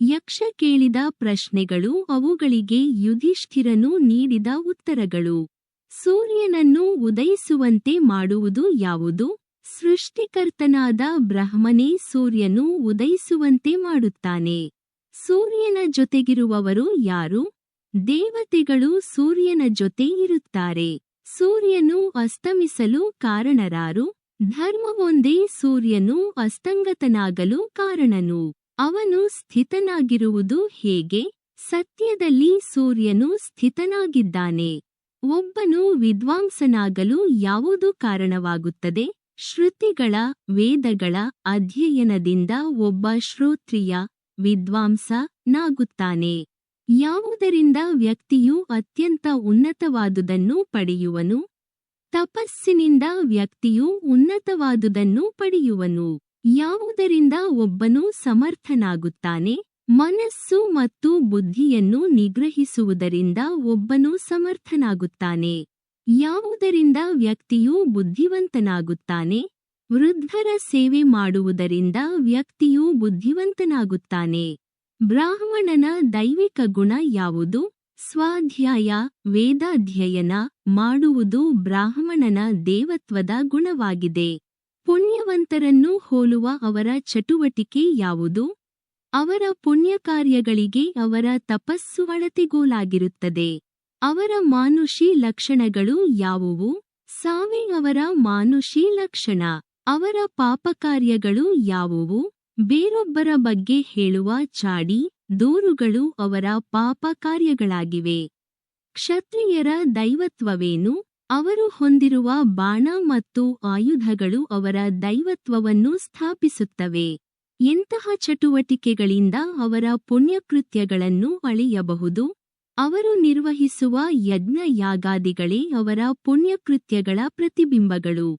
ಯಕ್ಷ ಕೇಳಿದ ಪ್ರಶ್ನೆಗಳು ಅವುಗಳಿಗೆ ಯುಧಿಷ್ಠಿರನು ನೀಡಿದ ಉತ್ತರಗಳು. ಸೂರ್ಯನನ್ನು ಉದಯಿಸುವಂತೆ ಮಾಡುವುದು ಯಾವುದು? ಸೃಷ್ಟಿಕರ್ತನಾದ ಬ್ರಹ್ಮನೇ ಸೂರ್ಯನು ಉದಯಿಸುವಂತೆ ಮಾಡುತ್ತಾನೆ. ಸೂರ್ಯನ ಜೊತೆಗಿರುವವರು ಯಾರು? ದೇವತೆಗಳು ಸೂರ್ಯನ ಜೊತೆ ಇರುತ್ತಾರೆ. ಸೂರ್ಯನು ಅಸ್ತಮಿಸಲು ಕಾರಣರಾರು. ಧರ್ಮವೊಂದೇ ಸೂರ್ಯನು ಅಸ್ತಂಗತನಾಗಲು ಕಾರಣನು. ಅವನು ಸ್ಥಿತನಾಗಿರುವುದು ಹೇಗೆ? ಸತ್ಯದಲ್ಲಿ ಸೂರ್ಯನು ಸ್ಥಿತನಾಗಿದ್ದಾನೆ. ಒಬ್ಬನು ವಿದ್ವಾಂಸನಾಗಲು ಯಾವುದು ಕಾರಣವಾಗುತ್ತದೆ? ಶ್ರುತಿಗಳ, ವೇದಗಳ ಅಧ್ಯಯನದಿಂದ ಒಬ್ಬ ಶ್ರೋತ್ರಿಯ ವಿದ್ವಾಂಸನಾಗುತ್ತಾನೆ ಯಾವುದರಿಂದ ವ್ಯಕ್ತಿಯು ಅತ್ಯಂತ ಉನ್ನತವಾದುದನ್ನು ಪಡೆಯುವನು? ತಪಸ್ಸಿನಿಂದ ವ್ಯಕ್ತಿಯು ಉನ್ನತವಾದುದನ್ನು ಪಡೆಯುವನು. ಯಾವುದರಿಂದ ಒಬ್ಬನು ಸಮರ್ಥನಾಗುತ್ತಾನೆ? ಮನಸ್ಸು ಮತ್ತು ಬುದ್ಧಿಯನ್ನು ನಿಗ್ರಹಿಸುವುದರಿಂದ ಒಬ್ಬನು ಸಮರ್ಥನಾಗುತ್ತಾನೆ. ಯಾವುದರಿಂದ ವ್ಯಕ್ತಿಯು ಬುದ್ಧಿವಂತನಾಗುತ್ತಾನೆ? ವೃದ್ಧರ ಸೇವೆ ಮಾಡುವುದರಿಂದ ವ್ಯಕ್ತಿಯು ಬುದ್ಧಿವಂತನಾಗುತ್ತಾನೆ. ಬ್ರಾಹ್ಮಣನ ದೈವಿಕ ಗುಣ ಯಾವುದು? ಸ್ವಾಧ್ಯಾಯ, ವೇದಾಧ್ಯಯನ ಮಾಡುವುದು ಬ್ರಾಹ್ಮಣನ ದೇವತ್ವದ ಗುಣವಾಗಿದೆ. ಪುಣ್ಯವಂತರನ್ನು ಹೋಲುವ ಅವರ ಚಟುವಟಿಕೆ ಯಾವುದು? ಅವರ ಪುಣ್ಯಕಾರ್ಯಗಳಿಗೆ ಅವರ ತಪಸ್ಸು ಅಳತೆಗೋಲಾಗಿರುತ್ತದೆ. ಅವರ ಮಾನುಷಿ ಲಕ್ಷಣಗಳು ಯಾವುವು? ಸಾವೇ ಅವರ ಮಾನುಷಿ ಲಕ್ಷಣ. ಅವರ ಪಾಪಕಾರ್ಯಗಳು ಯಾವುವು? ಬೇರೊಬ್ಬರ ಬಗ್ಗೆ ಹೇಳುವ ಚಾಡಿ, ದೂರುಗಳು ಅವರ ಪಾಪ ಕಾರ್ಯಗಳಾಗಿವೆ ಕ್ಷತ್ರಿಯರ ದೈವತ್ವವೇನು? ಅವರು ಹೊಂದಿರುವ ಬಾಣ ಮತ್ತು ಆಯುಧಗಳು ಅವರ ದೈವತ್ವವನ್ನು ಸ್ಥಾಪಿಸುತ್ತವೆ. ಎಂತಹ ಚಟುವಟಿಕೆಗಳಿಂದ ಅವರ ಪುಣ್ಯಕೃತ್ಯಗಳನ್ನು ಅಳೆಯಬಹುದು? ಅವರು ನಿರ್ವಹಿಸುವ ಯಜ್ಞ ಯಾಗಾದಿಗಳೇ ಅವರ ಪುಣ್ಯಕೃತ್ಯಗಳ ಪ್ರತಿಬಿಂಬಗಳು.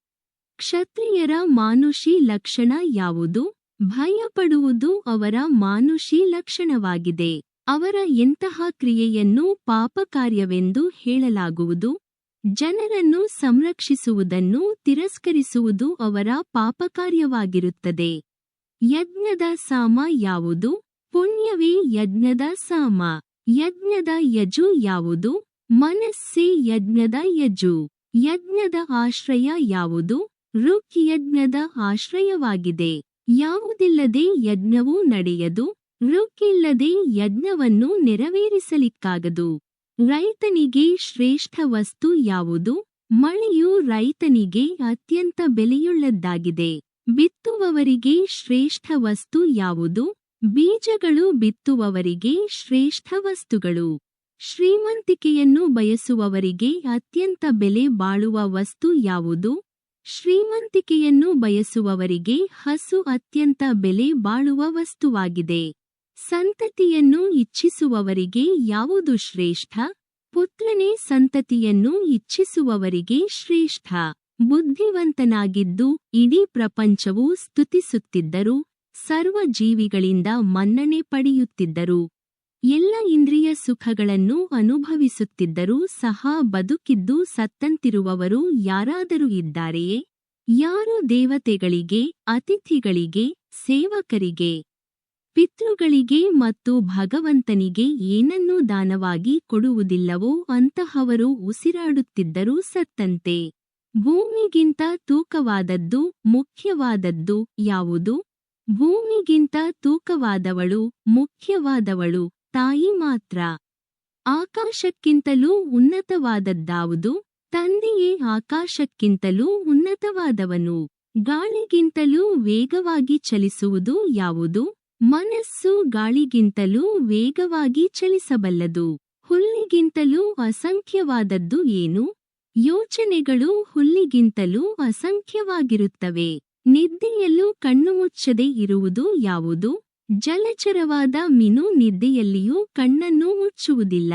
ಕ್ಷತ್ರಿಯರ ಮಾನುಷಿ ಲಕ್ಷಣ ಯಾವುದು? ಭಯಪಡುವುದು ಅವರ ಮಾನುಷಿ ಲಕ್ಷಣವಾಗಿದೆ. ಅವರ ಎಂತಹ ಕ್ರಿಯೆಯನ್ನು ಪಾಪಕಾರ್ಯವೆಂದು ಹೇಳಲಾಗುವುದು? ಜನರನ್ನು ಸಂರಕ್ಷಿಸುವುದನ್ನು ತಿರಸ್ಕರಿಸುವುದು ಅವರ ಪಾಪಕಾರ್ಯವಾಗಿರುತ್ತದೆ. ಯಜ್ಞದ ಸಾಮ ಯಾವುದು? ಪುಣ್ಯವೇ ಯಜ್ಞದ ಸಾಮ. ಯಜ್ಞದ ಯಜು ಯಾವುದು? ಮನಸ್ಸೇ ಯಜ್ಞದ ಯಜು. ಯಜ್ಞದ ಆಶ್ರಯ ಯಾವುದು? ಋಕ್ ಯಜ್ಞದ ಆಶ್ರಯವಾಗಿದೆ. ಯಾವುದಿಲ್ಲದೆ ಯಜ್ಞವೂ ನಡೆಯದು. ಋಕ್ ಇಲ್ಲದೆ ಯಜ್ಞವನ್ನು ನೆರವೇರಿಸಲಿಕ್ಕಾಗದು. ರೈತನಿಗೆ ಶ್ರೇಷ್ಠ ವಸ್ತು ಯಾವುದು? ಮಳೆಯು ರೈತನಿಗೆ ಅತ್ಯಂತ ಬೆಲೆಯುಳ್ಳದ್ದಾಗಿದೆ. ಬಿತ್ತುವವರಿಗೆ ಶ್ರೇಷ್ಠ ವಸ್ತು ಯಾವುದು? ಬೀಜಗಳು ಬಿತ್ತುವವರಿಗೆ ಶ್ರೇಷ್ಠ ವಸ್ತುಗಳು. ಶ್ರೀಮಂತಿಕೆಯನ್ನು ಬಯಸುವವರಿಗೆ ಅತ್ಯಂತ ಬೆಲೆ ಬಾಳುವ ವಸ್ತು ಯಾವುದು? ಶ್ರೀಮಂತಿಕೆಯನ್ನು ಬಯಸುವವರಿಗೆ ಹಸು ಅತ್ಯಂತ ಬೆಲೆ ಬಾಳುವ ವಸ್ತುವಾಗಿದೆ. ಸಂತತಿಯನ್ನು ಇಚ್ಛಿಸುವವರಿಗೆ ಯಾವುದು ಶ್ರೇಷ್ಠ? ಪುತ್ರನೇ ಸಂತತಿಯನ್ನು ಇಚ್ಛಿಸುವವರಿಗೆ ಶ್ರೇಷ್ಠ. ಬುದ್ಧಿವಂತನಾಗಿದ್ದು ಇಡೀ ಪ್ರಪಂಚವು ಸ್ತುತಿಸುತ್ತಿದ್ದರು ಸರ್ವ ಜೀವಿಗಳಿಂದ ಮನ್ನಣೆ ಪಡೆಯುತ್ತಿದ್ದರು ಎಲ್ಲ ಇಂದ್ರಿಯ ಸುಖಗಳನ್ನು ಅನುಭವಿಸುತ್ತಿದ್ದರೂ ಸಹ ಬದುಕಿದ್ದು ಸತ್ತಂತಿರುವವರು ಯಾರಾದರೂ ಇದ್ದಾರೆಯೇ? ಯಾರು ದೇವತೆಗಳಿಗೆ, ಅತಿಥಿಗಳಿಗೆ, ಸೇವಕರಿಗೆ? ಪಿತೃಗಳಿಗೆ ಮತ್ತು ಭಗವಂತನಿಗೆ ಏನನ್ನೂ ದಾನವಾಗಿ ಕೊಡುವುದಿಲ್ಲವೋ ಅಂತಹವರು ಉಸಿರಾಡುತ್ತಿದ್ದರೂ ಸತ್ತಂತೆ. ಭೂಮಿಗಿಂತ ತೂಕವಾದದ್ದು ಮುಖ್ಯವಾದದ್ದು ಯಾವುದು? ಭೂಮಿಗಿಂತ ತೂಕವಾದವಳು ಮುಖ್ಯವಾದವಳು ತಾಯಿ ಮಾತ್ರ. ಆಕಾಶಕ್ಕಿಂತಲೂ ಉನ್ನತವಾದದ್ದಾವುದು? ತಂದೆಯೇ ಆಕಾಶಕ್ಕಿಂತಲೂ ಉನ್ನತವಾದವನು. ಗಾಳಿಗಿಂತಲೂ ವೇಗವಾಗಿ ಚಲಿಸುವುದು ಯಾವುದು? ಮನಸ್ಸು ಗಾಳಿಗಿಂತಲೂ ವೇಗವಾಗಿ ಚಲಿಸಬಲ್ಲದು. ಹುಲ್ಲಿಗಿಂತಲೂ ಅಸಂಖ್ಯವಾದದ್ದು ಏನು? ಯೋಚನೆಗಳು ಹುಲ್ಲಿಗಿಂತಲೂ ಅಸಂಖ್ಯವಾಗಿರುತ್ತವೆ. ನಿದ್ದೆಯಲ್ಲೂ ಕಣ್ಣು ಮುಚ್ಚದೆ ಇರುವುದು ಯಾವುದು? ಜಲಚರವಾದ ಮಿನು ನಿದ್ದೆಯಲ್ಲಿಯೂ ಕಣ್ಣನ್ನು ಮುಚ್ಚುವುದಿಲ್ಲ.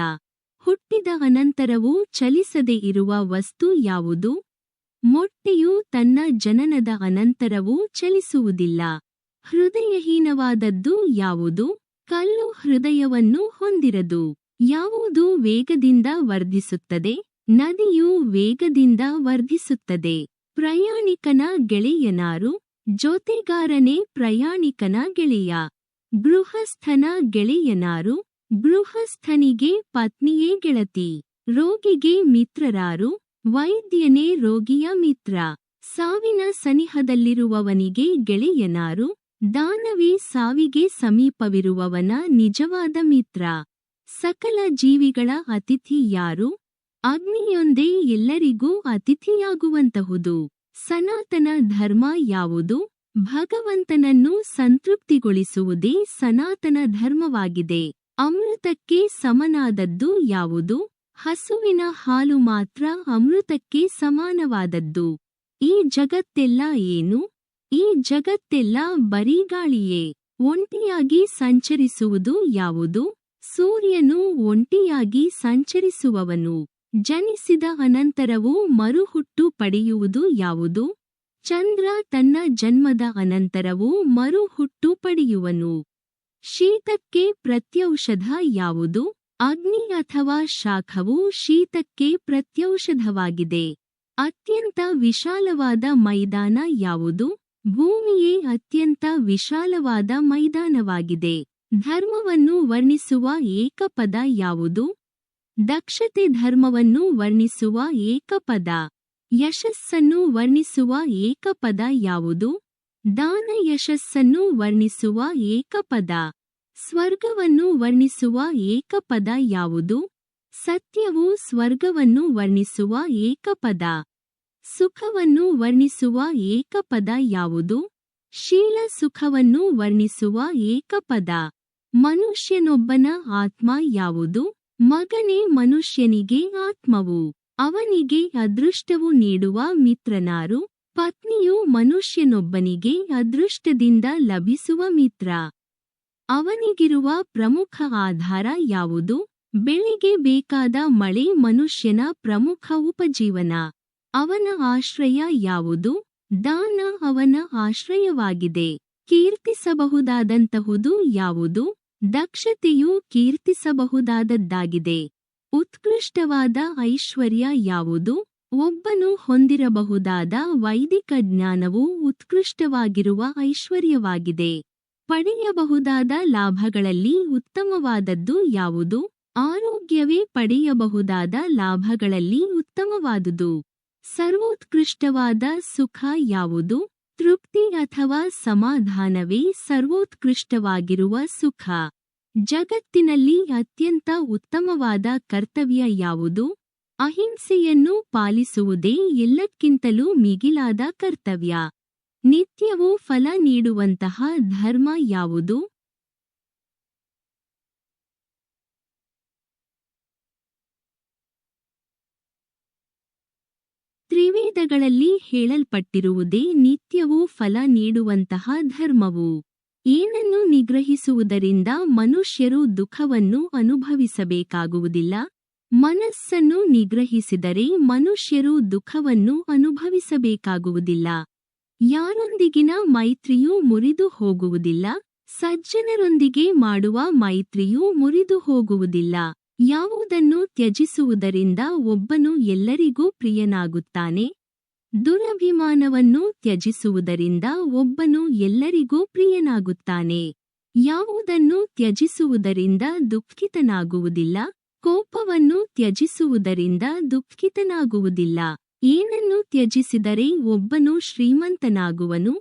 ಹುಟ್ಟಿದ ಅನಂತರವೂ ಚಲಿಸದೆ ಇರುವ ವಸ್ತು ಯಾವುದು? ಮೊಟ್ಟೆಯು ತನ್ನ ಜನನದ ಅನಂತರವೂ ಚಲಿಸುವುದಿಲ್ಲ. ಹೃದಯಹೀನವಾದದ್ದು ಯಾವುದು? ಕಲ್ಲು ಹೃದಯವನ್ನು ಹೊಂದಿರದು. ಯಾವುದು ವೇಗದಿಂದ ವರ್ಧಿಸುತ್ತದೆ? ನದಿಯು ವೇಗದಿಂದ ವರ್ಧಿಸುತ್ತದೆ. ಪ್ರಯಾಣಿಕನ ಗೆಳೆಯನಾರು, ಜೊತೆಗಾರನೇ ಪ್ರಯಾಣಿಕನ ಗೆಳೆಯ. ಗೃಹಸ್ಥನ ಗೆಳೆಯನಾರು, ಗೃಹಸ್ಥನಿಗೆ ಪತ್ನಿಯೇ ಗೆಳತಿ. ರೋಗಿಗೆ ಮಿತ್ರರಾರು, ವೈದ್ಯನೇ ರೋಗಿಯ ಮಿತ್ರ. ಸಾವಿನ ಸನಿಹದಲ್ಲಿರುವವನಿಗೆ ಗೆಳೆಯನಾರು ದಾನವೇ ಸಾವಿಗೆ ಸಮೀಪವಿರುವವನ ನಿಜವಾದ ಮಿತ್ರ. ಸಕಲ ಜೀವಿಗಳ ಅತಿಥಿ ಯಾರು? ಅಗ್ನಿಯೊಂದೇ ಎಲ್ಲರಿಗೂ ಅತಿಥಿಯಾಗುವಂತಹುದು. ಸನಾತನ ಧರ್ಮ ಯಾವುದು? ಭಗವಂತನನ್ನು ಸಂತೃಪ್ತಿಗೊಳಿಸುವುದೇ ಸನಾತನ ಧರ್ಮವಾಗಿದೆ. ಅಮೃತಕ್ಕೆ ಸಮನಾದದ್ದು ಯಾವುದು? ಹಸುವಿನ ಹಾಲು ಮಾತ್ರ ಅಮೃತಕ್ಕೆ ಸಮಾನವಾದದ್ದು. ಈ ಜಗತ್ತೆಲ್ಲ ಏನು? ಈ ಜಗತ್ತೆಲ್ಲ ಬರಿಗಾಳಿಯೇ? ಒಂಟಿಯಾಗಿ ಸಂಚರಿಸುವುದು ಯಾವುದು? ಸೂರ್ಯನು ಒಂಟಿಯಾಗಿ ಸಂಚರಿಸುವವನು. ಜನಿಸಿದ ಅನಂತರವೂ ಮರುಹುಟ್ಟು ಪಡೆಯುವುದು ಯಾವುದು? ಚಂದ್ರ ತನ್ನ ಜನ್ಮದ ಅನಂತರವೂ ಮರುಹುಟ್ಟು ಪಡೆಯುವನು. ಶೀತಕ್ಕೆ ಪ್ರತ್ಯೌಷಧ ಯಾವುದು? ಅಗ್ನಿ ಅಥವಾ ಶಾಖವು ಶೀತಕ್ಕೆ ಪ್ರತ್ಯೌಷಧವಾಗಿದೆ. ಅತ್ಯಂತ ವಿಶಾಲವಾದ ಮೈದಾನ ಯಾವುದು? ಭೂಮಿಯೇ ಅತ್ಯಂತ ವಿಶಾಲವಾದ ಮೈದಾನವಾಗಿದೆ. ಧರ್ಮವನ್ನು ವರ್ಣಿಸುವ ಏಕಪದ ಯಾವುದು? ದಕ್ಷತೆ ಧರ್ಮವನ್ನು ವರ್ಣಿಸುವ ಏಕಪದ. ಯಶಸ್ಸನ್ನು ವರ್ಣಿಸುವ ಏಕಪದ ಯಾವುದು? ದಾನ ಯಶಸ್ಸನ್ನು ವರ್ಣಿಸುವ ಏಕಪದ. ಸ್ವರ್ಗವನ್ನು ವರ್ಣಿಸುವ ಏಕಪದ ಯಾವುದು? ಸತ್ಯವು ಸ್ವರ್ಗವನ್ನು ವರ್ಣಿಸುವ ಏಕಪದ. ಸುಖವನ್ನು ವರ್ಣಿಸುವ ಏಕಪದ ಯಾವುದು? ಶೀಲ ಸುಖವನ್ನು ವರ್ಣಿಸುವ ಏಕಪದ. ಮನುಷ್ಯನೊಬ್ಬನ ಆತ್ಮ ಯಾವುದು? ಮಗನೇ ಮನುಷ್ಯನಿಗೆ ಆತ್ಮವು. ಅವನಿಗೆ ಅದೃಷ್ಟವು ನೀಡುವ ಮಿತ್ರನಾರು. ಪತ್ನಿಯು ಮನುಷ್ಯನೊಬ್ಬನಿಗೆ ಅದೃಷ್ಟದಿಂದ ಲಭಿಸುವ ಮಿತ್ರ. ಅವನಿಗಿರುವ ಪ್ರಮುಖ ಆಧಾರ ಯಾವುದು? ಬೆಳೆಗೆ ಬೇಕಾದ ಮಳೆ ಮನುಷ್ಯನ ಪ್ರಮುಖ ಉಪಜೀವನ. ಅವನ ಆಶ್ರಯ ಯಾವುದು? ದಾನ ಅವನ ಆಶ್ರಯವಾಗಿದೆ. ಕೀರ್ತಿಸಬಹುದಾದಂತಹುದು ಯಾವುದು? ದಕ್ಷತೆಯು ಕೀರ್ತಿಸಬಹುದಾದದ್ದಾಗಿದೆ. ಉತ್ಕೃಷ್ಟವಾದ ಐಶ್ವರ್ಯ ಯಾವುದು? ಒಬ್ಬನು ಹೊಂದಿರಬಹುದಾದ ವೈದಿಕ ಜ್ಞಾನವು ಉತ್ಕೃಷ್ಟವಾಗಿರುವ ಐಶ್ವರ್ಯವಾಗಿದೆ. ಪಡೆಯಬಹುದಾದ ಲಾಭಗಳಲ್ಲಿ ಉತ್ತಮವಾದದ್ದು ಯಾವುದು? ಆರೋಗ್ಯವೇ ಪಡೆಯಬಹುದಾದ ಲಾಭಗಳಲ್ಲಿ ಉತ್ತಮವಾದುದು. ಸರ್ವೋತ್ಕೃಷ್ಟವಾದ ಸುಖ ಯಾವುದು? ತೃಪ್ತಿ ಅಥವಾ ಸಮಾಧಾನವೇ ಸರ್ವೋತ್ಕೃಷ್ಟವಾಗಿರುವ ಸುಖ? ಜಗತ್ತಿನಲ್ಲಿ ಅತ್ಯಂತ ಉತ್ತಮವಾದ ಕರ್ತವ್ಯ ಯಾವುದು? ಅಹಿಂಸೆಯನ್ನು ಪಾಲಿಸುವುದೇ ಎಲ್ಲಕ್ಕಿಂತಲೂ ಮಿಗಿಲಾದ ಕರ್ತವ್ಯ. ನಿತ್ಯವೂ ಫಲ ನೀಡುವಂತಹ ಧರ್ಮ ಯಾವುದು? ತ್ರಿವೇದಗಳಲ್ಲಿ ಹೇಳಲ್ಪಟ್ಟಿರುವುದೇ ನಿತ್ಯವೂ ಫಲ ನೀಡುವಂತಹ ಧರ್ಮವು. ಏನನ್ನು ನಿಗ್ರಹಿಸುವುದರಿಂದ ಮನುಷ್ಯರು ದುಃಖವನ್ನು ಅನುಭವಿಸಬೇಕಾಗುವುದಿಲ್ಲ. ಮನಸ್ಸನ್ನು ನಿಗ್ರಹಿಸಿದರೆ ಮನುಷ್ಯರು ದುಃಖವನ್ನು ಅನುಭವಿಸಬೇಕಾಗುವುದಿಲ್ಲ. ಯಾರೊಂದಿಗಿನ ಮೈತ್ರಿಯೂ ಮುರಿದು ಹೋಗುವುದಿಲ್ಲ. ಸಜ್ಜನರೊಂದಿಗೆ ಮಾಡುವ ಮೈತ್ರಿಯೂ ಮುರಿದು ಹೋಗುವುದಿಲ್ಲ. ಯಾವುದನ್ನು ತ್ಯಜಿಸುವುದರಿಂದ ಒಬ್ಬನು ಎಲ್ಲರಿಗೂ ಪ್ರಿಯನಾಗುತ್ತಾನೆ? ದುರಭಿಮಾನವನ್ನು ತ್ಯಜಿಸುವುದರಿಂದ ಒಬ್ಬನು ಎಲ್ಲರಿಗೂ ಪ್ರಿಯನಾಗುತ್ತಾನೆ. ಯಾವುದನ್ನು ತ್ಯಜಿಸುವುದರಿಂದ ದುಃಖಿತನಾಗುವುದಿಲ್ಲ, ಕೋಪವನ್ನು ತ್ಯಜಿಸುವುದರಿಂದ ದುಃಖಿತನಾಗುವುದಿಲ್ಲ. ಏನನ್ನು ತ್ಯಜಿಸಿದರೆ ಒಬ್ಬನು ಶ್ರೀಮಂತನಾಗುವನು,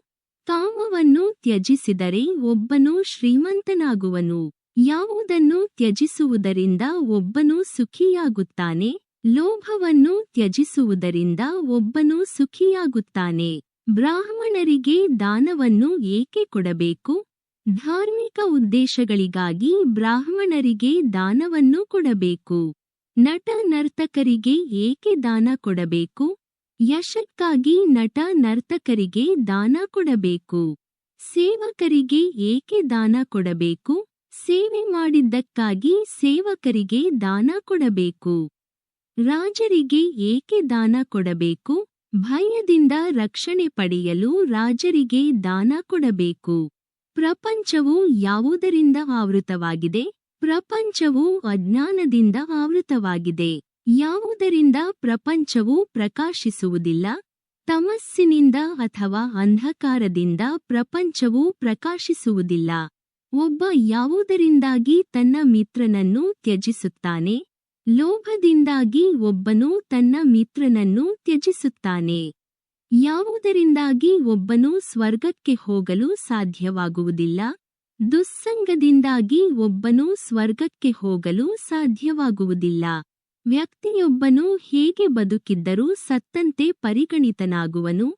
ಕಾಮವನ್ನು ತ್ಯಜಿಸಿದರೆ ಒಬ್ಬನು ಶ್ರೀಮಂತನಾಗುವನು. ಯಾವುದನ್ನು ತ್ಯಜಿಸುವುದರಿಂದ ಒಬ್ಬನು ಸುಖಿಯಾಗುತ್ತಾನೆ? ಲೋಭವನ್ನು ತ್ಯಜಿಸುವುದರಿಂದ ಒಬ್ಬನು ಸುಖಿಯಾಗುತ್ತಾನೆ. ಬ್ರಾಹ್ಮಣರಿಗೆ ದಾನವನ್ನು ಏಕೆ ಕೊಡಬೇಕು? ಧಾರ್ಮಿಕ ಉದ್ದೇಶಗಳಿಗಾಗಿ ಬ್ರಾಹ್ಮಣರಿಗೆ ದಾನವನ್ನು ಕೊಡಬೇಕು. ನಟ ನರ್ತಕರಿಗೆ ಏಕೆ ದಾನ ಕೊಡಬೇಕು? ಯಶಕ್ಕಾಗಿ ನಟ ನರ್ತಕರಿಗೆ ದಾನ ಕೊಡಬೇಕು. ಸೇವಕರಿಗೆ ಏಕೆ ದಾನ ಕೊಡಬೇಕು? ಸೇವೆ ಮಾಡಿದ್ದಕ್ಕಾಗಿ ಸೇವಕರಿಗೆ ದಾನ ಕೊಡಬೇಕು. ರಾಜರಿಗೆ ಏಕೆ ದಾನ ಕೊಡಬೇಕು? ಭಯದಿಂದ ರಕ್ಷಣೆ ಪಡೆಯಲು ರಾಜರಿಗೆ ದಾನ ಕೊಡಬೇಕು. ಪ್ರಪಂಚವು ಯಾವುದರಿಂದ ಆವೃತವಾಗಿದೆ? ಪ್ರಪಂಚವು ಅಜ್ಞಾನದಿಂದ ಆವೃತವಾಗಿದೆ. ಯಾವುದರಿಂದ ಪ್ರಪಂಚವು ಪ್ರಕಾಶಿಸುವುದಿಲ್ಲ? ತಮಸ್ಸಿನಿಂದ ಅಥವಾ ಅಂಧಕಾರದಿಂದ ಪ್ರಪಂಚವು ಪ್ರಕಾಶಿಸುವುದಿಲ್ಲ. ಒಬ್ಬ ಯಾವುದರಿಂದಾಗಿ ತನ್ನ ಮಿತ್ರನನ್ನು ತ್ಯಜಿಸುತ್ತಾನೆ? ಲೋಭದಿಂದಾಗಿ ಒಬ್ಬನು ತನ್ನ ಮಿತ್ರನನ್ನು ತ್ಯಜಿಸುತ್ತಾನೆ. ಯಾವುದರಿಂದಾಗಿ ಒಬ್ಬನು ಸ್ವರ್ಗಕ್ಕೆ ಹೋಗಲು ಸಾಧ್ಯವಾಗುವುದಿಲ್ಲ? ದುಸ್ಸಂಗದಿಂದಾಗಿ ಒಬ್ಬನು ಸ್ವರ್ಗಕ್ಕೆ ಹೋಗಲು ಸಾಧ್ಯವಾಗುವುದಿಲ್ಲ. ವ್ಯಕ್ತಿಯೊಬ್ಬನು ಹೇಗೆ ಬದುಕಿದ್ದರೂ ಸತ್ತಂತೆ ಪರಿಗಣಿತನಾಗುವನು.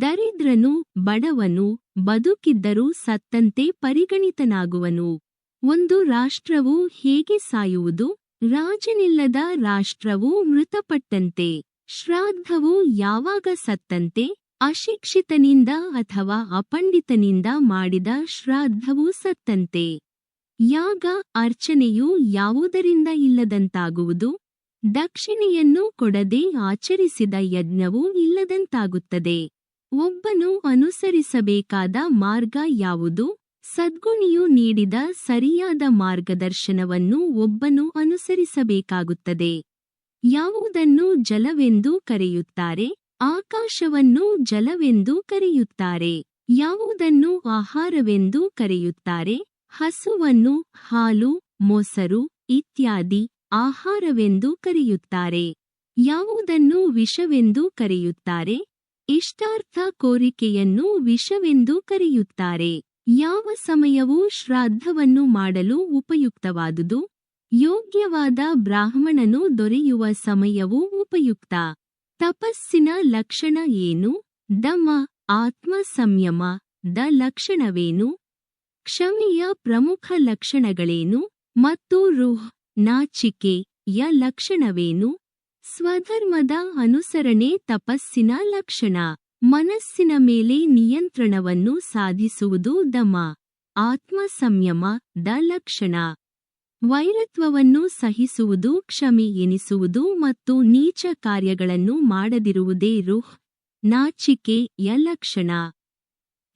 ದರಿದ್ರನು, ಬಡವನು ಬದುಕಿದ್ದರೂ ಸತ್ತಂತೆ ಪರಿಗಣಿತನಾಗುವನು. ಒಂದು ರಾಷ್ಟ್ರವು ಹೇಗೆ ಸಾಯುವುದು? ರಾಜನಿಲ್ಲದ ರಾಷ್ಟ್ರವು ಮೃತಪಟ್ಟಂತೆ. ಶ್ರಾದ್ದವು ಯಾವಾಗ ಸತ್ತಂತೆ? ಅಶಿಕ್ಷಿತನಿಂದ ಅಥವಾ ಅಪಂಡಿತನಿಂದ ಮಾಡಿದ ಶ್ರಾದ್ದವು ಸತ್ತಂತೆ. ಯಾಗ ಅರ್ಚನೆಯು ಯಾವುದರಿಂದ ಇಲ್ಲದಂತಾಗುವುದು? ದಕ್ಷಿಣೆಯನ್ನು ಕೊಡದೆ ಆಚರಿಸಿದ ಯಜ್ಞವೂ ಇಲ್ಲದಂತಾಗುತ್ತದೆ. ಒಬ್ಬನು ಅನುಸರಿಸಬೇಕಾದ ಮಾರ್ಗ ಯಾವುದು? ಸದ್ಗುಣಿಯು ನೀಡಿದ ಸರಿಯಾದ ಮಾರ್ಗದರ್ಶನವನ್ನು ಒಬ್ಬನು ಅನುಸರಿಸಬೇಕಾಗುತ್ತದೆ. ಯಾವುದನ್ನು ಜಲವೆಂದು ಕರೆಯುತ್ತಾರೆ? ಆಕಾಶವನ್ನು ಜಲವೆಂದು ಕರೆಯುತ್ತಾರೆ. ಯಾವುದನ್ನು ಆಹಾರವೆಂದು ಕರೆಯುತ್ತಾರೆ? ಹಸುವನ್ನು, ಹಾಲು, ಮೊಸರು ಇತ್ಯಾದಿ ಆಹಾರವೆಂದು ಕರೆಯುತ್ತಾರೆ. ಯಾವುದನ್ನು ವಿಷವೆಂದು ಕರೆಯುತ್ತಾರೆ? ಇಷ್ಟಾರ್ಥ ಕೋರಿಕೆಯನ್ನು ವಿಷವೆಂದು ಕರೆಯುತ್ತಾರೆ. ಯಾವ ಸಮಯವೂ ಶ್ರಾದ್ದವನ್ನು ಮಾಡಲು ಉಪಯುಕ್ತವಾದುದು. ಯೋಗ್ಯವಾದ ಬ್ರಾಹ್ಮಣನು ದೊರೆಯುವ ಸಮಯವೂ ಉಪಯುಕ್ತ. ತಪಸ್ಸಿನ ಲಕ್ಷಣ ಏನು? ದಮ ಆತ್ಮ ಸಂಯಮ, ದ ಲಕ್ಷಣವೇನು? ಕ್ಷಮೆಯ ಪ್ರಮುಖ ಲಕ್ಷಣಗಳೇನು? ಮತ್ತು ರುಹ್, ನಾಚಿಕೆ, ಯ ಲಕ್ಷಣವೇನು? ಸ್ವಧರ್ಮದ ಅನುಸರಣೆ ತಪಸ್ಸಿನ ಲಕ್ಷಣ. ಮನಸ್ಸಿನ ಮೇಲೆ ನಿಯಂತ್ರಣವನ್ನು ಸಾಧಿಸುವುದು ದಮ. ಆತ್ಮ ಸಂಯಮ ದ ಲಕ್ಷಣ. ವೈರತ್ವವನ್ನು ಸಹಿಸುವುದು, ಕ್ಷಮೆ ಎನಿಸುವುದು ಮತ್ತು ನೀಚ ಕಾರ್ಯಗಳನ್ನು ಮಾಡದಿರುವುದೇ ರುಹ್ ಯ ಲಕ್ಷಣ.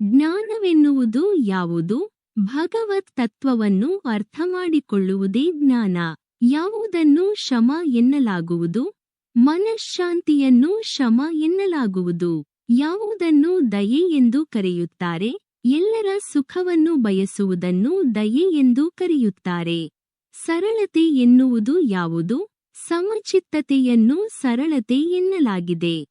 ಜ್ಞಾನವೆನ್ನುವುದು ಯಾವುದು? ಭಗವತ್ ತತ್ವವನ್ನು ಅರ್ಥಮಾಡಿಕೊಳ್ಳುವುದೇ ಜ್ಞಾನ. ಯಾವುದನ್ನು ಶಮ ಎನ್ನಲಾಗುವುದು? ಮನಃಶಾಂತಿಯನ್ನು ಶಮ ಎನ್ನಲಾಗುವುದು. ಯಾವುದನ್ನು ದಯೆ ಎಂದು ಕರೆಯುತ್ತಾರೆ, ಎಲ್ಲರ ಸುಖವನ್ನು ಬಯಸುವುದನ್ನು ದಯೆ ಎಂದು ಕರೆಯುತ್ತಾರೆ. ಸರಳತೆ ಎನ್ನುವುದು ಯಾವುದು? ಸಮಚಿತ್ತತೆಯನ್ನು ಸರಳತೆ ಎನ್ನಲಾಗಿದೆ.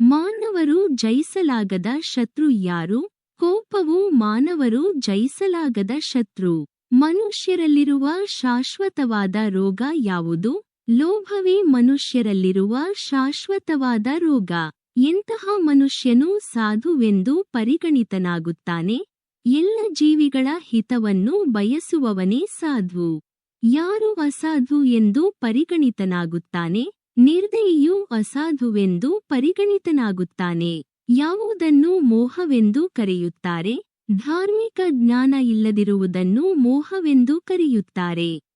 ಮಾನವರು ಜಯಿಸಲಾಗದ ಶತ್ರು ಯಾರು? ಕೋಪವು ಮಾನವರು ಜಯಿಸಲಾಗದ ಶತ್ರು. ಮನುಷ್ಯರಲ್ಲಿರುವ ಶಾಶ್ವತವಾದ ರೋಗ ಯಾವುದು? ಲೋಭವೇ ಮನುಷ್ಯರಲ್ಲಿರುವ ಶಾಶ್ವತವಾದ ರೋಗ. ಎಂತಹ ಮನುಷ್ಯನು ಸಾಧುವೆಂದು ಪರಿಗಣಿತನಾಗುತ್ತಾನೆ. ಎಲ್ಲ ಜೀವಿಗಳ ಹಿತವನ್ನು ಬಯಸುವವನೇ ಸಾಧು. ಯಾರು ಅಸಾಧು ಎಂದು ಪರಿಗಣಿತನಾಗುತ್ತಾನೆ, ನಿರ್ದಯಿಯು ಅಸಾಧುವೆಂದು ಪರಿಗಣಿತನಾಗುತ್ತಾನೆ. ಯಾವುದನ್ನು ಮೋಹವೆಂದು ಕರೆಯುತ್ತಾರೆ, ಧಾರ್ಮಿಕ ಜ್ಞಾನ ಇಲ್ಲದಿರುವುದನ್ನು ಮೋಹವೆಂದು ಕರೆಯುತ್ತಾರೆ.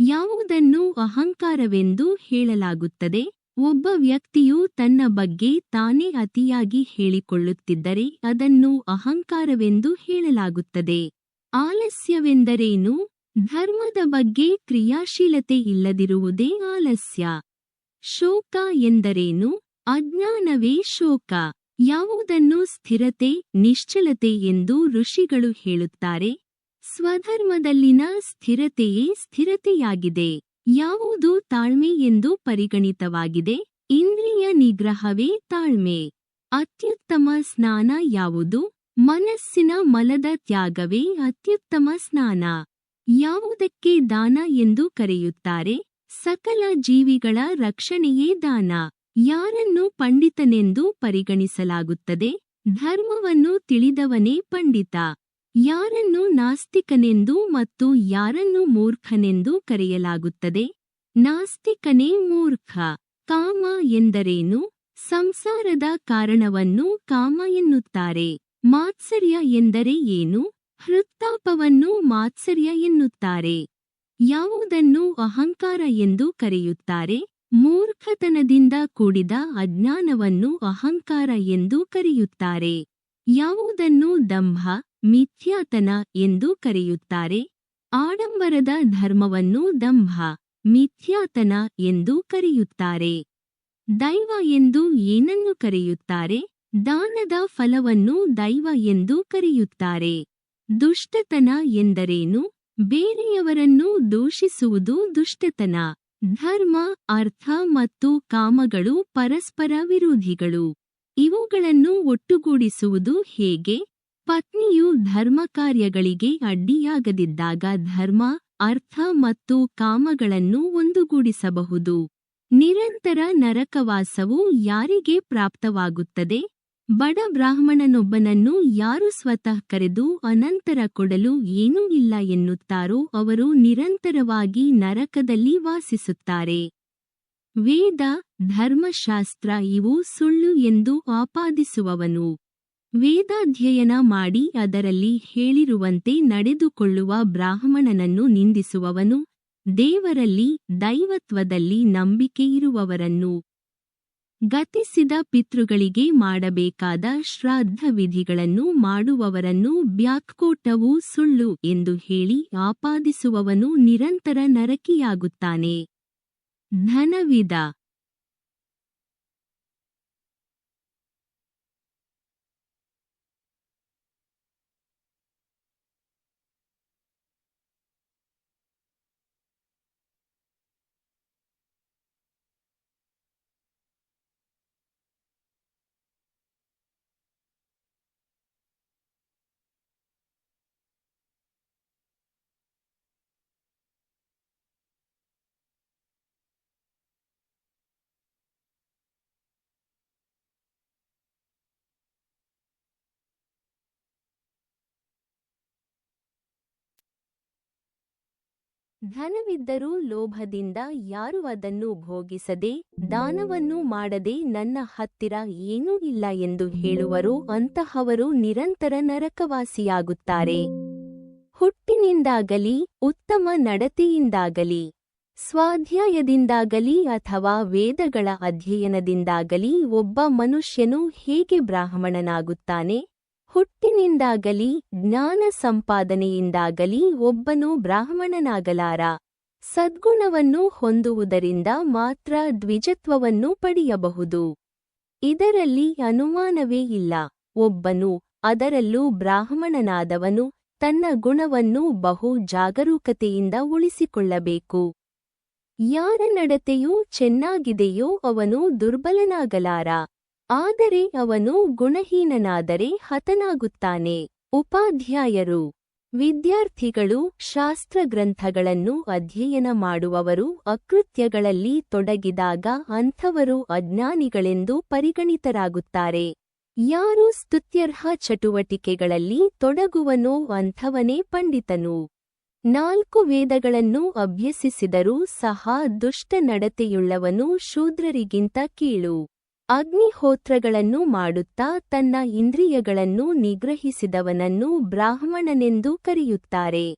ಯಾವುದನ್ನು ಅಹಂಕಾರವೆಂದು ಹೇಳಲಾಗುತ್ತದೆ? ಒಬ್ಬ ವ್ಯಕ್ತಿಯು ತನ್ನ ಬಗ್ಗೆ ತಾನೇ ಅತಿಯಾಗಿ ಹೇಳಿಕೊಳ್ಳುತ್ತಿದ್ದರೆ ಅದನ್ನು ಅಹಂಕಾರವೆಂದು ಹೇಳಲಾಗುತ್ತದೆ. ಆಲಸ್ಯವೆಂದರೇನು? ಧರ್ಮದ ಬಗ್ಗೆ ಕ್ರಿಯಾಶೀಲತೆ ಇಲ್ಲದಿರುವುದೇ ಆಲಸ್ಯ. ಶೋಕ ಎಂದರೇನು? ಅಜ್ಞಾನವೇ ಶೋಕ. ಯಾವುದನ್ನು ಸ್ಥಿರತೆ, ನಿಶ್ಚಲತೆ ಎಂದು ಋಷಿಗಳು ಹೇಳುತ್ತಾರೆ. ಸ್ವಧರ್ಮದಲ್ಲಿನ ಸ್ಥಿರತೆಯೇ ಸ್ಥಿರತೆಯಾಗಿದೆ. ಯಾವುದು ತಾಳ್ಮೆ ಎಂದು ಪರಿಗಣಿತವಾಗಿದೆ. ಇಂದ್ರಿಯ ನಿಗ್ರಹವೇ ತಾಳ್ಮೆ. ಅತ್ಯುತ್ತಮ ಸ್ನಾನ ಯಾವುದು? ಮನಸ್ಸಿನ ಮಲದ ತ್ಯಾಗವೇ ಅತ್ಯುತ್ತಮ ಸ್ನಾನ. ಯಾವುದಕ್ಕೆ ದಾನ ಎಂದು ಕರೆಯುತ್ತಾರೆ? ಸಕಲ ಜೀವಿಗಳ ರಕ್ಷಣೆಯೇ ದಾನ. ಯಾರನ್ನು ಪಂಡಿತನೆಂದು ಪರಿಗಣಿಸಲಾಗುತ್ತದೆ? ಧರ್ಮವನ್ನು ತಿಳಿದವನೇ ಪಂಡಿತ. ಯಾರನ್ನು ನಾಸ್ತಿಕನೆಂದು ಮತ್ತು ಯಾರನ್ನು ಮೂರ್ಖನೆಂದು ಕರೆಯಲಾಗುತ್ತದೆ? ನಾಸ್ತಿಕನೇ ಮೂರ್ಖ. ಕಾಮ ಎಂದರೇನು? ಸಂಸಾರದ ಕಾರಣವನ್ನು ಕಾಮ ಎನ್ನುತ್ತಾರೆ. ಮಾತ್ಸರ್ಯ ಎಂದರೆ ಏನು? ಹೃತ್ತಾಪವನ್ನು ಮಾತ್ಸರ್ಯ ಎನ್ನುತ್ತಾರೆ. ಯಾವುದನ್ನು ಅಹಂಕಾರ ಎಂದು ಕರೆಯುತ್ತಾರೆ? ಮೂರ್ಖತನದಿಂದ ಕೂಡಿದ ಅಜ್ಞಾನವನ್ನು ಅಹಂಕಾರ ಎಂದು ಕರೆಯುತ್ತಾರೆ. ಯಾವುದನ್ನು ದಂಭ? ಮಿಥ್ಯಾತನ ಎಂದು ಕರೆಯುತ್ತಾರೆ. ಆಡಂಬರದ ಧರ್ಮವನ್ನು ದಂಭ, ಮಿಥ್ಯಾತನ ಎಂದು ಕರೆಯುತ್ತಾರೆ. ದೈವ ಎಂದು ಏನನ್ನು ಕರೆಯುತ್ತಾರೆ? ದಾನದ ಫಲವನ್ನು ದೈವ ಎಂದು ಕರೆಯುತ್ತಾರೆ. ದುಷ್ಟತನ ಎಂದರೇನು? ಬೇರೆಯವರನ್ನು ದೂಷಿಸುವುದು ದುಷ್ಟತನ. ಧರ್ಮ, ಅರ್ಥ ಮತ್ತು ಕಾಮಗಳು ಪರಸ್ಪರ ವಿರೋಧಿಗಳು. ಇವುಗಳನ್ನು ಒಟ್ಟುಗೂಡಿಸುವುದು ಹೇಗೆ? ಪತ್ನಿಯು ಧರ್ಮ ಕಾರ್ಯಗಳಿಗೆ ಅಡ್ಡಿಯಾಗದಿದ್ದಾಗ ಧರ್ಮ, ಅರ್ಥ ಮತ್ತು ಕಾಮಗಳನ್ನು ಒಂದುಗೂಡಿಸಬಹುದು. ನಿರಂತರ ನರಕವಾಸವು ಯಾರಿಗೆ ಪ್ರಾಪ್ತವಾಗುತ್ತದೆ? ಬಡ ಬ್ರಾಹ್ಮಣನೊಬ್ಬನನ್ನು ಯಾರು ಸ್ವತಃ ಕರೆದು ಅನಂತರ ಕೊಡಲು ಏನೂ ಇಲ್ಲ ಎನ್ನುತ್ತಾರೋ ಅವರು ನಿರಂತರವಾಗಿ ನರಕದಲ್ಲಿ ವಾಸಿಸುತ್ತಾರೆ. ವೇದ, ಧರ್ಮಶಾಸ್ತ್ರ ಇವು ಸುಳ್ಳು ಎಂದು ಆಪಾದಿಸುವವನು. ವೇದಾಧ್ಯಯನ ಮಾಡಿ ಅದರಲ್ಲಿ ಹೇಳಿರುವಂತೆ ನಡೆದುಕೊಳ್ಳುವ ಬ್ರಾಹ್ಮಣನನ್ನು ನಿಂದಿಸುವವನು, ದೇವರಲ್ಲಿ ದೈವತ್ವದಲ್ಲಿ ನಂಬಿಕೆಯಿರುವವರನ್ನು ಗತಿಸಿದ ಪಿತೃಗಳಿಗೆ ಮಾಡಬೇಕಾದ ಶ್ರಾದ್ದ ವಿಧಿಗಳನ್ನು ಮಾಡುವವರನ್ನು ಬ್ಯಾಕ್ಕೋಟವು ಸುಳ್ಳು ಎಂದು ಹೇಳಿ ಆಪಾದಿಸುವವನು ನಿರಂತರ ನರಕಿಯಾಗುತ್ತಾನೆ. ಧನವಿದ ಧನವಿದ್ದರೂ ಲೋಭದಿಂದ ಯಾರು ಅದನ್ನು ಭೋಗಿಸದೆ ದಾನವನ್ನು ಮಾಡದೆ ನನ್ನ ಹತ್ತಿರ ಏನೂ ಇಲ್ಲ ಎಂದು ಹೇಳುವರು, ಅಂತಹವರು ನಿರಂತರ ನರಕವಾಸಿಯಾಗುತ್ತಾರೆ. ಹುಟ್ಟಿನಿಂದಾಗಲಿ, ಉತ್ತಮ ನಡತೆಯಿಂದಾಗಲಿ, ಸ್ವಾಧ್ಯಾಯದಿಂದಾಗಲಿ ಅಥವಾ ವೇದಗಳ ಅಧ್ಯಯನದಿಂದಾಗಲಿ ಒಬ್ಬ ಮನುಷ್ಯನು ಹೇಗೆ ಬ್ರಾಹ್ಮಣನಾಗುತ್ತಾನೆ? ಹುಟ್ಟಿನಿಂದಾಗಲಿ, ಜ್ಞಾನ ಸಂಪಾದನೆಯಿಂದಾಗಲಿ ಒಬ್ಬನು ಬ್ರಾಹ್ಮಣನಾಗಲಾರ. ಸದ್ಗುಣವನ್ನು ಹೊಂದುವುದರಿಂದ ಮಾತ್ರ ದ್ವಿಜತ್ವವನ್ನು ಪಡೆಯಬಹುದು. ಇದರಲ್ಲಿ ಅನುಮಾನವೇ ಇಲ್ಲ. ಒಬ್ಬನು ಅದರಲ್ಲೂ ಬ್ರಾಹ್ಮಣನಾದವನು ತನ್ನ ಗುಣವನ್ನು ಬಹು ಜಾಗರೂಕತೆಯಿಂದ ಉಳಿಸಿಕೊಳ್ಳಬೇಕು. ಯಾರ ನಡತೆಯೂ ಚೆನ್ನಾಗಿದೆಯೋ ಅವನು ದುರ್ಬಲನಾಗಲಾರ. ಆದರೆ ಅವನು ಗುಣಹೀನನಾದರೆ ಹತನಾಗುತ್ತಾನೆ. ಉಪಾಧ್ಯಾಯರು. ವಿದ್ಯಾರ್ಥಿಗಳು ಶಾಸ್ತ್ರಗ್ರಂಥಗಳನ್ನು ಅಧ್ಯಯನ ಮಾಡುವವರು ಅಕೃತ್ಯಗಳಲ್ಲಿ ತೊಡಗಿದಾಗ ಅಂಥವರು ಅಜ್ಞಾನಿಗಳೆಂದು ಪರಿಗಣಿತರಾಗುತ್ತಾರೆ. ಯಾರು ಸ್ತುತ್ಯರ್ಹ ಚಟುವಟಿಕೆಗಳಲ್ಲಿ ತೊಡಗುವನೋ ಅಂಥವನೇ ಪಂಡಿತನು. ನಾಲ್ಕು ವೇದಗಳನ್ನು ಅಭ್ಯಸಿಸಿದರೂ ಸಹ ದುಷ್ಟ ನಡತೆಯುಳ್ಳವನು ಶೂದ್ರರಿಗಿಂತ ಕೀಳು. ಅಗ್ನಿಹೋತ್ರಗಳನ್ನು ಮಾಡುತ್ತಾ ತನ್ನ ಇಂದ್ರಿಯಗಳನ್ನು ನಿಗ್ರಹಿಸಿದವನನ್ನು ಬ್ರಾಹ್ಮಣನೆಂದು ಕರೆಯುತ್ತಾರೆ.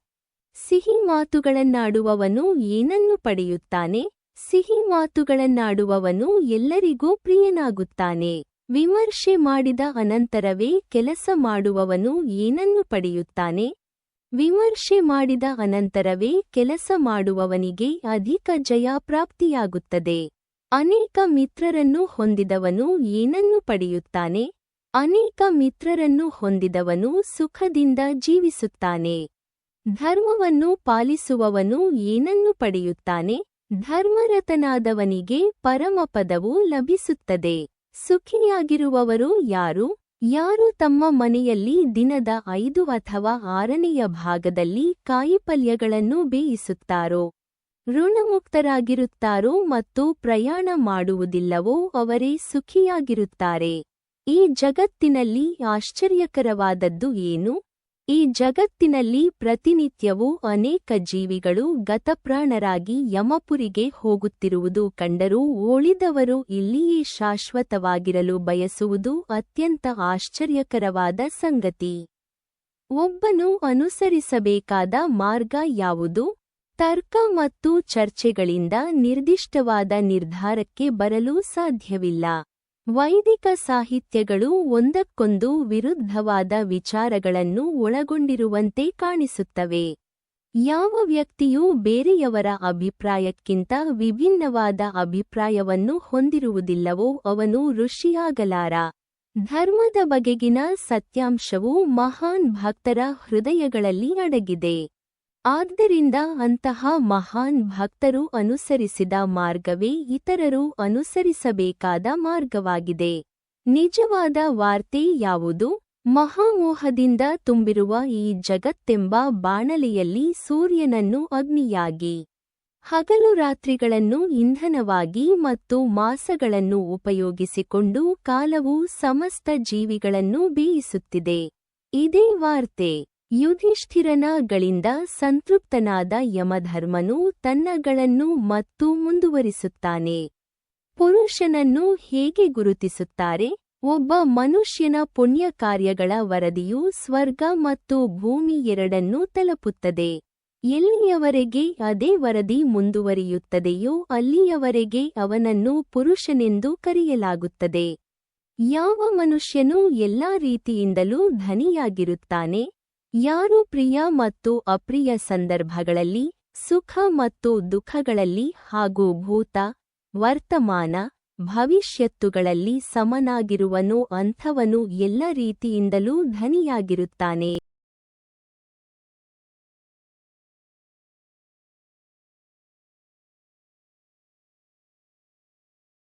ಸಿಹಿ ಮಾತುಗಳನ್ನಾಡುವವನು ಏನನ್ನು ಪಡೆಯುತ್ತಾನೆ? ಸಿಹಿ ಮಾತುಗಳನ್ನಾಡುವವನು ಎಲ್ಲರಿಗೂ ಪ್ರಿಯನಾಗುತ್ತಾನೆ. ವಿಮರ್ಶೆ ಮಾಡಿದ ಅನಂತರವೇ ಕೆಲಸ ಮಾಡುವವನು ಏನನ್ನು ಪಡೆಯುತ್ತಾನೆ? ವಿಮರ್ಶೆ ಮಾಡಿದ ಅನಂತರವೇ ಕೆಲಸ ಮಾಡುವವನಿಗೆ ಅಧಿಕ ಜಯ ಪ್ರಾಪ್ತಿಯಾಗುತ್ತದೆ ಅನೇಕ ಮಿತ್ರರನ್ನು ಹೊಂದಿದವನು ಏನನ್ನು ಪಡೆಯುತ್ತಾನೆ? ಅನೇಕ ಮಿತ್ರರನ್ನು ಹೊಂದಿದವನು ಸುಖದಿಂದ ಜೀವಿಸುತ್ತಾನೆ. ಧರ್ಮವನ್ನು ಪಾಲಿಸುವವನು ಏನನ್ನು ಪಡೆಯುತ್ತಾನೆ? ಧರ್ಮರತನಾದವನಿಗೆ ಪರಮಪದವು ಲಭಿಸುತ್ತದೆ. ಸುಖಿಯಾಗಿರುವವರು ಯಾರು? ಯಾರು ತಮ್ಮ ಮನೆಯಲ್ಲಿ ದಿನದ ಐದು ಅಥವಾ ಆರನೆಯ ಭಾಗದಲ್ಲಿ ಕಾಯಿಪಲ್ಯಗಳನ್ನು ಬೇಯಿಸುತ್ತಾರೋ? ಋಣಮುಕ್ತರಾಗಿರುತ್ತಾರೋ ಮತ್ತು ಪ್ರಯಾಣ ಮಾಡುವುದಿಲ್ಲವೋ ಅವರೇ ಸುಖಿಯಾಗಿರುತ್ತಾರೆ. ಈ ಜಗತ್ತಿನಲ್ಲಿ ಆಶ್ಚರ್ಯಕರವಾದದ್ದು ಏನು? ಈ ಜಗತ್ತಿನಲ್ಲಿ ಪ್ರತಿನಿತ್ಯವೂ ಅನೇಕ ಜೀವಿಗಳು ಗತಪ್ರಾಣರಾಗಿ ಯಮಪುರಿಗೆ ಹೋಗುತ್ತಿರುವುದು ಕಂಡರೂ ಉಳಿದವರು ಇಲ್ಲಿಯೇ ಶಾಶ್ವತವಾಗಿರಲು ಬಯಸುವುದು ಅತ್ಯಂತ ಆಶ್ಚರ್ಯಕರವಾದ ಸಂಗತಿ. ಒಬ್ಬನು ಅನುಸರಿಸಬೇಕಾದ ಮಾರ್ಗ ಯಾವುದು? ತರ್ಕ ಮತ್ತು ಚರ್ಚೆಗಳಿಂದ ನಿರ್ದಿಷ್ಟವಾದ ನಿರ್ಧಾರಕ್ಕೆ ಬರಲು ಸಾಧ್ಯವಿಲ್ಲ. ವೈದಿಕ ಸಾಹಿತ್ಯಗಳು ಒಂದಕ್ಕೊಂದು ವಿರುದ್ಧವಾದ ವಿಚಾರಗಳನ್ನು ಒಳಗೊಂಡಿರುವಂತೆ ಕಾಣಿಸುತ್ತವೆ. ಯಾವ ವ್ಯಕ್ತಿಯೂ ಬೇರೆಯವರ ಅಭಿಪ್ರಾಯಕ್ಕಿಂತ ವಿಭಿನ್ನವಾದ ಅಭಿಪ್ರಾಯವನ್ನು ಹೊಂದಿರುವುದಿಲ್ಲವೋ ಅವನು ಋಷಿಯಾಗಲಾರ. ಧರ್ಮದ ಬಗೆಗಿನ ಸತ್ಯಾಂಶವು ಮಹಾನ್ ಭಕ್ತರ ಹೃದಯಗಳಲ್ಲಿ ಅಡಗಿದೆ. ಆದ್ದರಿಂದ ಅಂತಹ ಮಹಾನ್ ಭಕ್ತರು ಅನುಸರಿಸಿದ ಮಾರ್ಗವೇ ಇತರರು ಅನುಸರಿಸಬೇಕಾದ ಮಾರ್ಗವಾಗಿದೆ. ನಿಜವಾದ ವಾರ್ತೆ ಯಾವುದು? ಮಹಾಮೋಹದಿಂದ ತುಂಬಿರುವ ಈ ಜಗತ್ತೆಂಬ ಬಾಣಲೆಯಲ್ಲಿ ಸೂರ್ಯನನ್ನು ಅಗ್ನಿಯಾಗಿ, ಹಗಲು ರಾತ್ರಿಗಳನ್ನು ಇಂಧನವಾಗಿ ಮತ್ತು ಮಾಸಗಳನ್ನು ಉಪಯೋಗಿಸಿಕೊಂಡು ಕಾಲವು ಸಮಸ್ತ ಜೀವಿಗಳನ್ನು ಬೀಯಿಸುತ್ತಿದೆ. ಇದೇ ವಾರ್ತೆ. ಯುಧಿಷ್ಠಿರನಗಳಿಂದ ಸಂತೃಪ್ತನಾದ ಯಮಧರ್ಮನು ತನ್ನಗಳನ್ನು ಮತ್ತು ಮುಂದುವರಿಸುತ್ತಾನೆ. ಪುರುಷನನ್ನು ಹೇಗೆ ಗುರುತಿಸುತ್ತಾರೆ? ಒಬ್ಬ ಮನುಷ್ಯನ ಪುಣ್ಯ ಕಾರ್ಯಗಳ ವರದಿಯು ಸ್ವರ್ಗ ಮತ್ತು ಭೂಮಿ ಎರಡನ್ನೂ ತಲುಪುತ್ತದೆ. ಎಲ್ಲಿಯವರೆಗೆ ಅದೇ ವರದಿ ಮುಂದುವರಿಯುತ್ತದೆಯೋ ಅಲ್ಲಿಯವರೆಗೆ ಅವನನ್ನು ಪುರುಷನೆಂದು ಕರೆಯಲಾಗುತ್ತದೆ. ಯಾವ ಮನುಷ್ಯನೂ ಎಲ್ಲಾ ರೀತಿಯಿಂದಲೂ ಧನಿಯಾಗಿರುತ್ತಾನೆ? ಯಾರು ಪ್ರಿಯ ಮತ್ತು ಅಪ್ರಿಯ ಸಂದರ್ಭಗಳಲ್ಲಿ, ಸುಖ ಮತ್ತು ದುಃಖಗಳಲ್ಲಿ ಹಾಗೂ ಭೂತ, ವರ್ತಮಾನ, ಭವಿಷ್ಯತ್ತುಗಳಲ್ಲಿ ಸಮನಾಗಿರುವನೋ ಅಂಥವನು ಎಲ್ಲ ರೀತಿಯಿಂದಲೂ ಧನಿಯಾಗಿರುತ್ತಾನೆ.